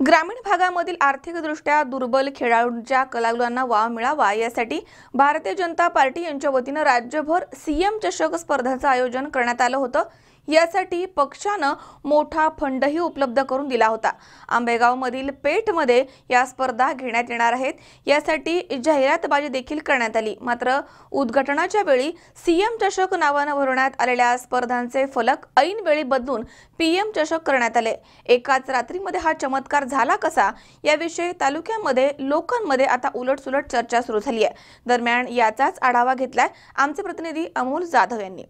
ग्रामीण भागामधील आर्थिकदृष्ट्या दुर्बल खेळाडूंच्या कलागुलांना वाव मिळावा यासाठी भारतीय जनता पार्टी यांच्या वतीनं राज्यभर सीएम चषक स्पर्धांचं आयोजन करण्यात आलं होतं. यासाठी पक्षानं मोठा फंडही उपलब्ध करून दिला होता. आंबेगावमधील पेठमध्ये या स्पर्धा घेण्यात येणार आहेत. यासाठी जाहिरातबाजी देखील करण्यात आली. मात्र उद्घाटनाच्या वेळी सीएम चषक नावानं भरवण्यात आलेल्या स्पर्धांचे फलक ऐनवेळी बदलून पीएम चषक करण्यात आले. एकाच रात्रीमध्ये हा चमत्कार झाला कसा? याविषयी तालुक्यामध्ये लोकांमध्ये आता उलटसुलट चर्चा सुरू झाली आहे दरम्यान याचाच आढावा घेतलाय आमचे प्रतिनिधी अमोल जाधव यांनी.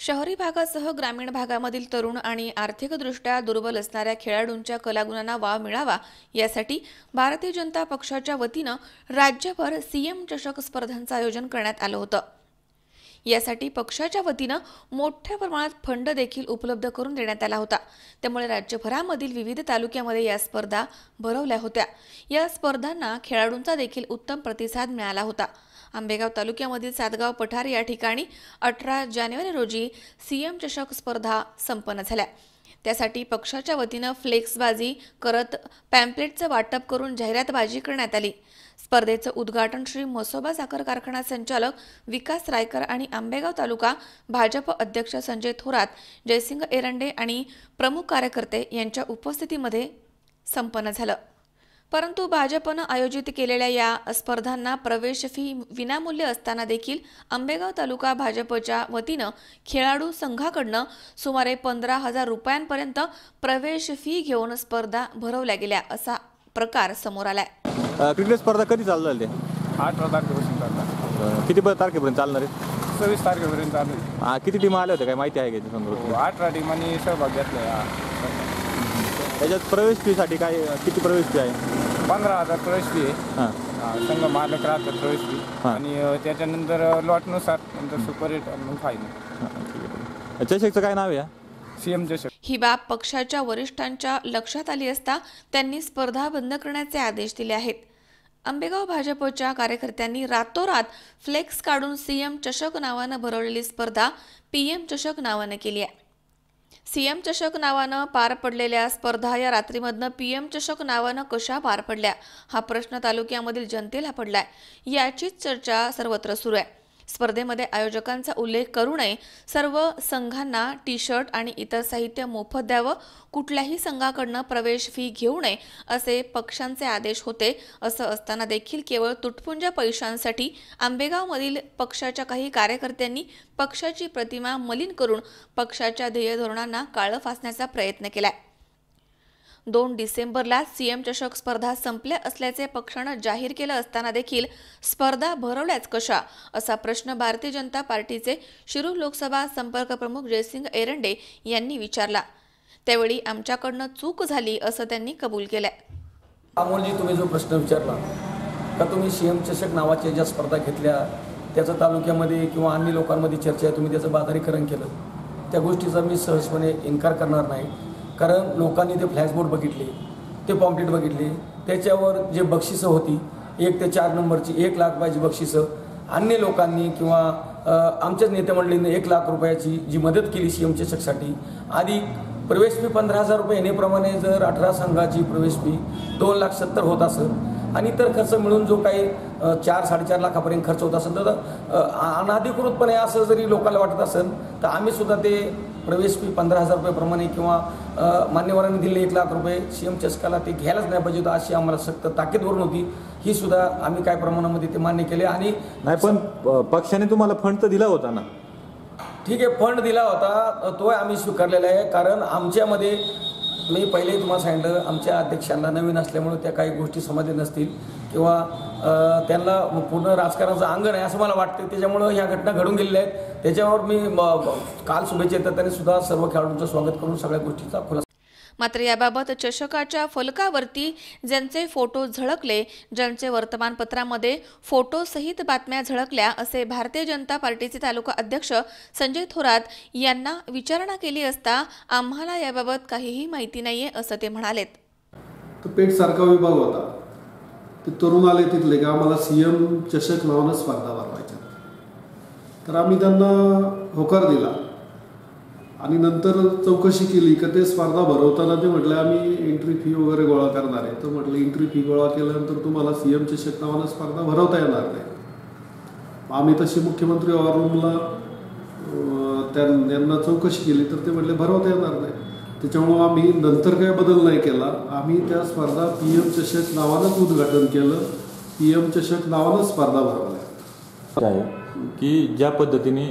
शहरी भागासह ग्रामीण भागामधील तरुण आणि आर्थिकदृष्ट्या दुर्बल असणाऱ्या खेळाडूंच्या कलागुणांना वाव मिळावा यासाठी भारतीय जनता पक्षाच्या वतीनं राज्यभर सीएम चषक स्पर्धांचं आयोजन करण्यात आलं होतं. यासाठी पक्षाच्या वतीनं मोठ्या प्रमाणात फंड देखील उपलब्ध करून देण्यात आला होता. त्यामुळे राज्यभरामधील विविध तालुक्यामध्ये या स्पर्धा भरवल्या होत्या. या स्पर्धांना खेळाडूंचा देखील उत्तम प्रतिसाद मिळाला होता. आंबेगाव तालुक्यामधील सातगाव पठार या ठिकाणी अठरा जानेवारी रोजी सीएम चषक स्पर्धा संपन्न झाल्या. त्यासाठी पक्षाच्या वतीनं फ्लेक्सबाजी करत पॅम्पलेटचं वाटप करून जाहिरातबाजी करण्यात आली. स्पर्धेचं उद्घाटन श्री म्हसोबा साखर कारखाना संचालक विकास रायकर आणि आंबेगाव तालुका भाजप अध्यक्ष संजय थोरात जयसिंग एरंडे आणि प्रमुख कार्यकर्ते यांच्या उपस्थितीमध्ये संपन्न झालं. परंतु भाजपनं आयोजित केलेल्या या स्पर्धांना प्रवेश फी विनामूल्य असताना देखील आंबेगाव तालुका भाजपच्या वतीनं खेळाडू संघाकडनं सुमारे पंधरा हजार रुपयांपर्यंत प्रवेश फी घेऊन स्पर्धा भरवल्या गेल्या असा प्रकार समोर आलाय. क्रिकेट स्पर्धा कधी चालू झाली? अठरा तारखेपासून किती तारखेपर्यंत चालणार आहे? सव्वीस तारखेपर्यंत चालू आहे. किती टीम आल्या होत्या? काय माहिती आहे का त्याच्या हो, अठरा टीमांनी सहभाग घेतला या त्याच्यात प्रवेश फीसाठी काय किती प्रवेश फी आहे? पंधरा हजार प्रवेश फी आहे. संघ मालक राहतात प्रवेश फी. आणि त्याच्यानंतर लॉटनुसार नंतर सुपर एट फायनल हां. चषकचं काय नाव आहे? सी एम चषक ही बाब पक्षाच्या वरिष्ठांच्या लक्षात आली असता त्यांनी स्पर्धा बंद करण्याचे आदेश दिले आहेत. आंबेगाव भाजपच्या कार्यकर्त्यांनी रातोरात फ्लेक्स काढून सीएम चषक नावानं भरवलेली स्पर्धा पीएम चषक नावानं केली आहे. सीएम चषक नावानं पार पडलेल्या स्पर्धा या रात्रीमधनं पीएम चषक नावानं कशा पार पडल्या? हा प्रश्न तालुक्यामधील जनतेला पडलाय. याचीच चर्चा सर्वत्र सुरू आहे. स्पर्धेमध्ये आयोजकांचा उल्लेख करू नये. सर्व संघांना टी शर्ट आणि इतर साहित्य मोफत द्यावं. कुठल्याही संघाकडनं प्रवेश फी घेऊ नये असे पक्षांचे आदेश होते. असं असताना देखील केवळ तुटपुंज्या पैशांसाठी आंबेगावमधील पक्षाच्या काही कार्यकर्त्यांनी पक्षाची प्रतिमा मलिन करून पक्षाच्या ध्येय धोरणांना काळं फासण्याचा प्रयत्न केलाय. दोन डिसेंबरला सीएम चषक स्पर्धा संपल्या असल्याचे पक्षानं जाहीर केलं असताना देखील स्पर्धा भरवल्याच कशा? असा प्रश्न भारतीय जनता पार्टीचे शिरूर लोकसभा संपर्क प्रमुख जयसिंग एरंडे यांनी विचारला. त्यावेळी आमच्याकडनं चूक झाली असं त्यांनी कबूल केलंय. अमोलजी तुम्ही जो प्रश्न विचारला का तुम्ही सी एम चषक नावाच्या ज्या स्पर्धा घेतल्या त्याचं तालुक्यामध्ये किंवा अन्य लोकांमध्ये चर्चा आहे तुम्ही त्याचं बाजारीकरण केलं? त्या गोष्टीचा मी सहजपणे इन्कार करणार नाही. कारण लोकांनी ते फ्लॅशबोर्ड बघितले ते पॉम्पलेट बघितले. त्याच्यावर जे बक्षिसं होती एक ते चार नंबरची एक लाख रुपयाची बक्षिसं अन्य लोकांनी किंवा आमच्याच नेतेमंडळीने एक लाख रुपयाची जी मदत केली सी एम चषकसाठी आधी प्रवेश फी पंधरा हजार रुपये येण्याप्रमाणे जर अठरा संघाची प्रवेश फी दोन लाख सत्तर होत असेल आणि इतर खर्च मिळून जो काही चार साडेचार लाखापर्यंत खर्च होत असेल तर अनाधिकृतपणे असं जरी लोकांना वाटत असेल तर आम्ही सुद्धा ते प्रवेश फी पंधरा हजार रुपयेप्रमाणे किंवा मान्यवरांनी दिले एक लाख रुपये सी एम चषकाला ते घ्यायलाच नाही पाहिजे होतं अशी आम्हाला सक्त ताकीदवरून होती. ही सुद्धा आम्ही काय प्रमाणामध्ये ते मान्य केले आणि नाही पण पक्षाने तुम्हाला फंड तर दिला होता ना? ठीक आहे फंड दिला होता. तो आम्ही स्वीकारलेला आहे. कारण आमच्यामध्ये मी पहिले तुम्हाला सांगितलं आमच्या अध्यक्षांना नवीन असल्यामुळे त्या काही गोष्टी समजल्या नसतील किंवा त्यांना पूर्ण राजकारणाचं अंगण आहे असं मला वाटतं त्याच्यामुळं ह्या घटना घडून गेलेल्या आहेत. त्याच्यावर मी काल शुभेच्छा येतात त्यांनी सुद्धा सर्व खेळाडूंचं स्वागत करून सगळ्या गोष्टीचा खुलासा मात्र याबाबत चषकाच्या फलकावरती ज्यांचे फोटो झळकले ज्यांचे वर्तमानपत्रामध्ये फोटोसहित बातम्या झळकल्या असे भारतीय जनता पार्टीचे तालुका अध्यक्ष संजय थोरात यांना विचारणा केली असता आम्हाला याबाबत काहीही माहिती नाहीये असं ते म्हणालेत. तो पेठसारखा विभाग होता. ते तरुण आले तिथले की आम्हाला सीएम चषक नावानं स्पर्धा भरवायच्या. तर आम्ही त्यांना होकार दिला. आणि नंतर चौकशी केली का ते स्पर्धा भरवताना ते म्हटलं आम्ही एंट्री फी वगैरे गोळा करणार आहे. तर म्हटलं एंट्री फी गोळा केल्यानंतर तुम्हाला सी एम चषक स्पर्धा भरवता येणार नाही. आम्ही तशी मुख्यमंत्री वॉर त्यांना चौकशी केली तर ते म्हटले भरवता येणार नाही. त्याच्यामुळं आम्ही नंतर काय बदल नाही केला. आम्ही त्या स्पर्धा पी एम चषक नावानंच उद्घाटन केलं. पी एम चषक नावानंच स्पर्धा भरवल्या. की ज्या पद्धतीने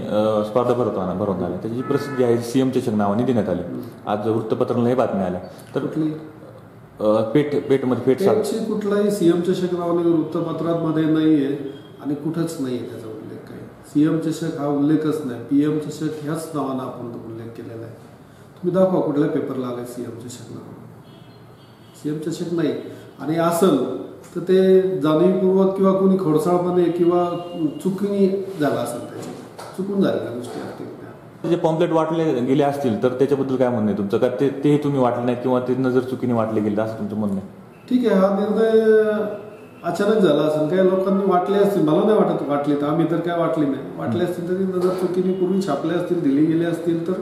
स्पर्धा भरवताना भरवण्यात आल्या. त्याची प्रसिद्धी आहे सी एम चषक नावाने देण्यात आली. आज वृत्तपत्राला हे बातम्या आल्या तर पेठ पेठमध्ये पेठ सात कुठलाही सीएम चषक नावाने वृत्तपत्रामध्ये नाहीये आणि कुठंच नाहीये त्याचा उल्लेख काही. सीएम चषक हा उल्लेखच नाही. पीएम चषक ह्याच नावानं आपण उल्लेख केलेला आहे. तुम्ही दाखवा कुठल्या पेपरला आलाय सीएम चषक नावानं. सीएम चषक नाही. आणि असल तर ते जाणीवपूर्वक किंवा कोणी खोडसाळपणे किंवा चुकीने झाला असेल त्याची चुकून झालेल्या गोष्टी आहेत जे पॉम्पलेट वाटले गेले असतील तर त्याच्याबद्दल काय म्हणणं आहे तुमचं? का ते तेही तुम्ही वाटले नाही किंवा ते नजर चुकीने वाटले गेले असं तुमचं म्हणणं आहे? ठीक आहे हा निर्णय अचानक झाला असेल. काही लोकांनी वाटले असतील. मला नाही वाटत वाटले तर. आम्ही तर काय वाटली नाही. वाटले असतील तरी नजर चुकीने पूर्वी छापले असतील दिले गेले असतील तर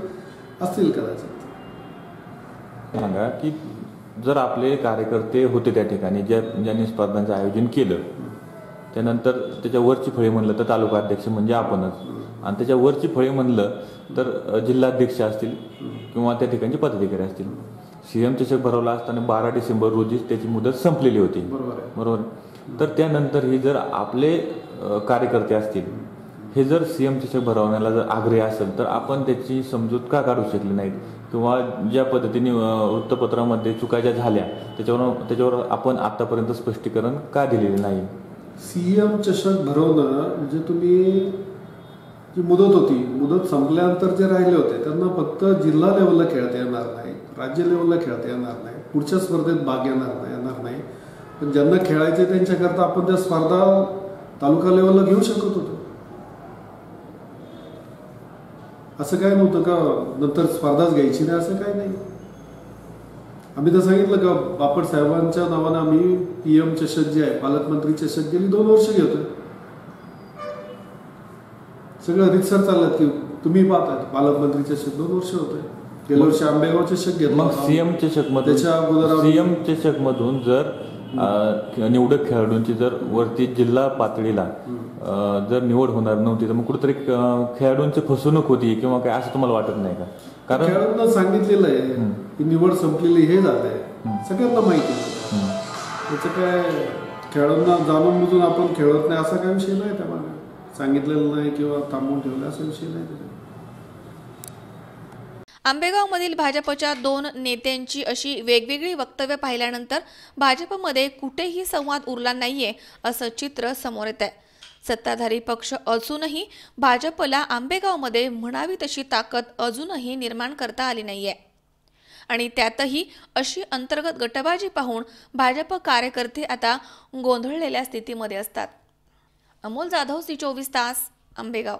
असतील कदाचित. सांगा की जर आपले कार्यकर्ते होते त्या ठिकाणी ज्या ज्यांनी स्पर्धांचं आयोजन केलं त्यानंतर त्याच्या वरची फळी म्हणलं तर तालुका अध्यक्ष म्हणजे आपणच. आणि त्याच्या वरची फळी म्हणलं तर जिल्हाध्यक्ष असतील किंवा त्या ठिकाणचे पदाधिकारी असतील. सीएम चषक भरवला असताना बारा डिसेंबर रोजी त्याची मुदत संपलेली होती. बरोबर तर त्यानंतर ही जर आपले कार्यकर्ते असतील हे जर सीएम चषक भरवण्याला जर आग्रही असेल तर आपण त्याची समजूत का काढू शकली नाहीत? किंवा ज्या पद्धतीने वृत्तपत्रामध्ये चुका ज्या झाल्या त्याच्यावर त्याच्यावर आपण आतापर्यंत स्पष्टीकरण का दिलेले नाही? सी एम चषक भरवणं म्हणजे तुम्ही जी मुदत होती मुदत संपल्यानंतर जे राहिले होते त्यांना फक्त जिल्हा लेवलला खेळता येणार नाही राज्य लेवलला खेळता येणार नाही पुढच्या स्पर्धेत भाग येणार नाही येणार नाही. पण ज्यांना खेळायचे त्यांच्याकरता आपण त्या स्पर्धा तालुका लेवलला घेऊ शकत होतो. असं काय नव्हतं का? नंतर स्पर्धाच घ्यायची नाही असं काय नाही. आम्ही तर सांगितलं का बापट साहेबांच्या नावानं आम्ही पी एम चषक जे आहे पालकमंत्री चषक गेली दोन वर्ष घेतोय. सगळं रितसर चाललं की तुम्ही पाहताय पालकमंत्री चषक दोन वर्ष होतोय. गेल्या वर्षी आंबेगाव चषक घेतला. मग होता. सीएम चषक मधून त्याच्या अगोदर सीएम चषक मधून जर निवडक खेळाडूंची जर वरती जिल्हा पातळीला जर निवड होणार नव्हती तर मग कुठेतरी खेळाडूंची फसवणूक होती किंवा काय असं तुम्हाला वाटत नाही का? कारण खेळाडूंना सांगितलेलं आहे की निवड संपलेली हे झालंय सगळ्यांना माहिती आहे. त्याचं काय खेळाडूंना जाणून बुजून आपण खेळत नाही असा काय विषय नाही त्यामागे. सांगितलेलं नाही किंवा थांबवून ठेवलं असा विषय नाही त्याच्यात. आंबेगावमधील भाजपच्या दोन नेत्यांची अशी वेगवेगळी वक्तव्य पाहिल्यानंतर भाजपमध्ये कुठेही संवाद उरला नाहीये असं चित्र समोर येत आहे सत्ताधारी पक्ष असूनही भाजपला आंबेगावमध्ये म्हणावी तशी ताकद अजूनही निर्माण करता आली नाहीये. आणि त्यातही अशी अंतर्गत गटबाजी पाहून भाजप कार्यकर्ते आता गोंधळलेल्या स्थितीमध्ये असतात. अमोल जाधव सी चोवीस तास आंबेगाव.